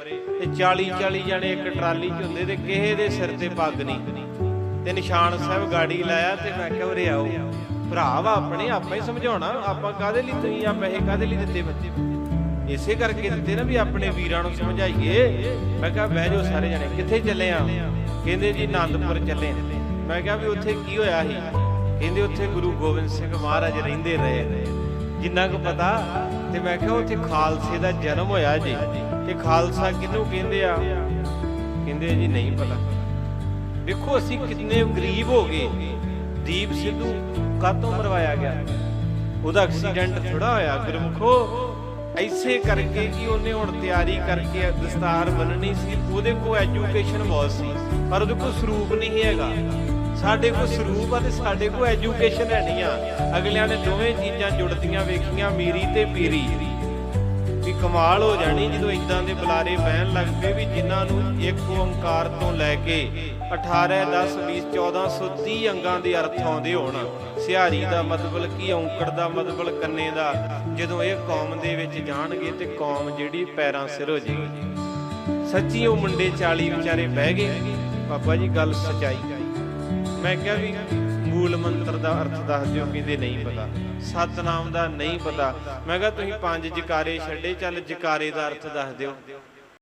ਤੇ 40 40 ਜਣੇ ਇੱਕ ਟਰਾਲੀ 'ਚ ਹੁੰਦੇ ਤੇ ਕਿਸੇ ਦੇ ਸਿਰ ਤੇ ਪੱਗ ਨਹੀਂ। ਤੇ ਨਿਸ਼ਾਨ ਸਾਹਿਬ ਗਾੜੀ ਲਾਇਆ ਤੇ ਮੈਂ ਕਿਹਾ, ਉਰੇ ਆਓ। ਭਰਾ ਆਪਣੇ, ਆਪਾਂ ਹੀ ਸਮਝਾਉਣਾ। ਆਪਾਂ ਕਾਦੇ ਲਈ ਤੁਸੀਂ ਆ, ਪੈਸੇ ਕਾਦੇ ਲਈ ਦਿੱਤੇ ਬੱਚੇ ਇਸੇ ਕਰਕੇ ਦਿੱਤੇ ਨਾ ਵੀ ਆਪਣੇ ਵੀਰਾਂ ਨੂੰ ਸਮਝਾਈਏ। ਮੈਂ ਕਿਹਾ, ਬਹਿ ਜਾਓ ਸਾਰੇ ਜਣੇ, ਕਿੱਥੇ ਚੱਲੇ ਆ? ਕਹਿੰਦੇ ਜੀ, ਆਨੰਦਪੁਰ ਚੱਲੇ ਮੈਂ ਕਿਹਾ ਵੀ ਉੱਥੇ ਕੀ ਹੋਇਆ ਸੀ? ਕਹਿੰਦੇ ਉੱਥੇ ਗੁਰੂ ਗੋਬਿੰਦ ਸਿੰਘ ਮਹਾਰਾਜ ਰਹਿੰਦੇ ਰਹੇ। ਜਿੰਨਾ ਕੁ ਪਤਾ ਤੇ ਮੈਂ ਕਿਹਾ ਉੱਥੇ ਖਾਲਸੇ ਦਾ ਜਨਮ ਹੋਇਆ ਜੀ। ਤੇ ਖਾਲਸਾ ਕਿਹਨੂੰ ਕਹਿੰਦੇ ਆ? ਕਹਿੰਦੇ ਜੀ, ਨਹੀਂ ਪਤਾ। ਵੇਖੋ ਅਸੀਂ ਕਿੰਨੇ ਗਰੀਬ ਹੋ ਗਏ। ਦੀਪ ਸਿੱਧੂ ਕਾਤੋਂ ਮਰਵਾਇਆ ਗਿਆ? ਉਹਦਾ ਐਕਸੀਡੈਂਟ ਥੋੜਾ ਹੋਇਆ, ਗੁਰਮਖੋ। ਐਸੇ ਕਰਕੇ ਕਿ ਉਹਨੇ ਹੁਣ ਤਿਆਰੀ ਕਰਕੇ ਦਸਤਾਰ ਬੰਨਣੀ ਸੀ। ਉਹਦੇ ਕੋਲ ਐਜੂਕੇਸ਼ਨ ਬਹੁਤ ਸੀ, ਪਰ ਉਹਦੇ ਕੋਲ ਸਰੂਪ ਨਹੀਂ ਹੈਗਾ। ਸਾਡੇ ਕੋਲ ਸਰੂਪ ਆ ਤੇ ਸਾਡੇ ਕੋਲ ਐਜੂਕੇਸ਼ਨ ਹੈ ਨਹੀਂ ਆ। ਅਗਲਿਆਂ ਨੇ ਦੋਵੇਂ ਚੀਜ਼ਾਂ ਜੁੜਦੀਆਂ ਵੇਖੀਆਂ, ਮੀਰੀ ਤੇ ਪੀਰੀ। ਵੀ ਕਮਾਲ ਹੋ ਜਾਣੀ ਜਦੋਂ ਇਦਾਂ ਦੇ ਬੁਲਾਰੇ ਬਹਿਣ ਲੱਗ ਪਏ ਵੀ ਜਿਨ੍ਹਾਂ ਨੂੰ ਇੱਕ ਓੰਕਾਰ ਤੋਂ ਲੈ ਕੇ 18 10 20 1430 ਅੰਗਾਂ ਦੇ ਅਰਥ ਆਉਂਦੇ ਹੋਣ। ਸਿਹਾਰੀ ਦਾ ਮਤਲਬ ਕੀ, ਔਂਕੜ ਦਾ ਮਤਲਬ ਕੰਨੇ ਦਾ? ਜਦੋਂ ਇਹ ਕੌਮ ਦੇ ਵਿੱਚ ਜਾਣਗੇ ਤੇ ਕੌਮ ਜਿਹੜੀ ਪੈਰਾਂ ਸਿਰ ਹੋ ਜਾਏਗੀ। ਸੱਚੀ ਉਹ ਮੁੰਡੇ 40 ਵਿਚਾਰੇ ਬਹਿ ਗਏ। ਬਾਬਾ ਜੀ, ਗੱਲ ਸਚਾਈ। ਮੈਂ ਕਿਹਾ ਵੀ ਮੂਲ ਮੰਤਰ ਦਾ ਅਰਥ ਦੱਸ ਦਿਓ ਕਹਿੰਦੇ ਨਹੀਂ ਪਤਾ। ਸਤਨਾਮ ਦਾ ਨਹੀਂ ਪਤਾ। ਮੈਂ ਕਿਹਾ ਤੁਸੀਂ ਪੰਜ ਜਕਾਰੇ ਛੱਡੇ, ਚੱਲ ਜਕਾਰੇ ਦਾ ਅਰਥ ਦੱਸ ਦਿਓ।